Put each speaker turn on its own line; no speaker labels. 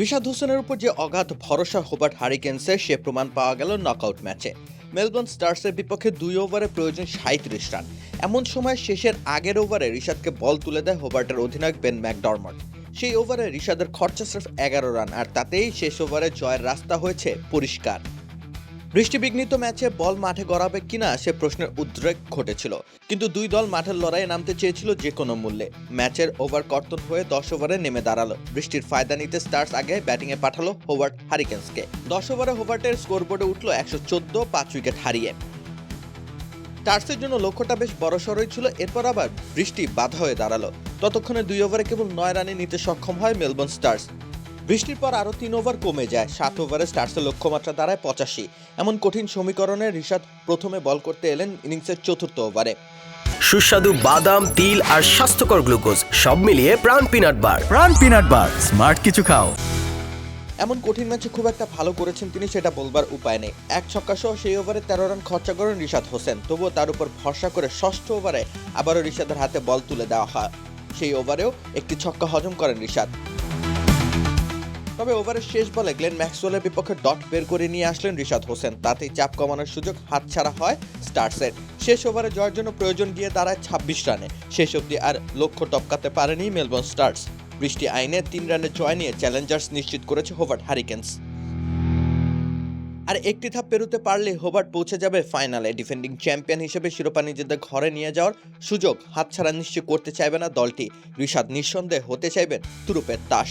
রিশাদ হোসেনের উপর যে অগাধ ভরসা হোবার্ট হারিকেন্সের সে প্রমাণ পাওয়া গেল নকআউট ম্যাচে। মেলবোর্ন স্টার্সের বিপক্ষে দুই ওভারে প্রয়োজন সাঁত্রিশ রান। এমন সময় শেষের আগের ওভারে রিশাদকে বল তুলে দেয় হোবার্টের অধিনায়ক বেন ম্যাকডরমট সেই ওভারে রিশাদের খরচা স্রেফ এগারো রান, আর তাতেই শেষ ওভারে জয়ের রাস্তা হয়েছে পরিষ্কার। বৃষ্টিবিঘ্নিত ম্যাচে বল মাঠে গড়াবে কিনা সে প্রশ্নের উদ্রেক ঘটেছিল। কিন্তু দুই দল মাঠের লড়াইয়ে নামতে চেয়েছিল যে কোনো মূল্যে। ম্যাচের ওভার কর্তন হয়ে দশ ওভারে নেমে দাঁড়াল। বৃষ্টির ফায়দা নিতে স্টার্স আগে ব্যাটিংয়ে পাঠালো হোভার্ট হারিকেন্সকে। দশ ওভারে হোভার্টের স্কোরবোর্ডে উঠল একশো চোদ্দ, পাঁচ উইকেট হারিয়ে। স্টার্সের জন্য লক্ষ্যটা বেশ বড়সড়ই ছিল, এরপর আবার বৃষ্টি বাধা হয়ে দাঁড়াল। ততক্ষণে দুই ওভারে কেবল নয় রানে নিতে সক্ষম হয় মেলবোর্ন স্টার্স। বৃষ্টির পর আরও তিন ওভার কমে যায়। সাত ওভারে স্টার্সের লক্ষ্যমাত্রা দাঁড়ায় পঁচাশি। এমন কঠিন সমীকরণে ঋষাদ প্রথমে বল করতে এলেন ইনিংসের চতুর্থ ওভারে।
সুস্বাদু বাদাম তিল আর স্বাস্থ্যকর গ্লুকোজ সব মিলিয়ে প্রাণ পিনাট বার।
প্রাণ পিনাট বার স্মার্ট কিছু খাও।
এমন কঠিন ম্যাচে খুব একটা ভালো করেছেন তিনি সেটা বলবার উপায় নেই। এক ছক্কা সহ সেই ওভারে তেরো রান খরচা করেন রিশাদ হোসেন। তবুও তার উপর ভরসা করে ষষ্ঠ ওভারে আবারও রিশাদের হাতে বল তুলে দেওয়া হয়। সেই ওভারেও একটি ছক্কা হজম করেন রিশাদ। তবে ওভারের শেষ বলে গ্লেন ম্যাক্সওয়েলের বিপক্ষে ডট বের করে নিয়ে আসলেন রিশাদ হোসেন। তাতেই চাপ কমানোর সুযোগ হাতছাড়া হয় স্টার্সের। শেষ ওভারে জয়ের জন্য প্রয়োজন গিয়ে দাঁড়ায় ছাব্বিশ রানে। শেষ অবধি আর লক্ষ্য টপকাতে পারেনি মেলবোর্ন স্টার্স। বৃষ্টি আইনে তিন রানে জয় নিয়ে চ্যালেঞ্জার্স নিশ্চিত করেছে হোভার্ট হারিকেন্স আর একটি ধাপ পেরোতে পারলে হোবার্ট পৌঁছে যাবে ফাইনালে। ডিফেন্ডিং চ্যাম্পিয়ন হিসেবে শিরোপা নিজেদের ঘরে নিয়ে যাওয়ার সুযোগ হাতছাড়া নিশ্চয় করতে চাইবে না দলটি। ঋষাদ নিঃসন্দেহে হতে চাইবেন তুরুপের তাস।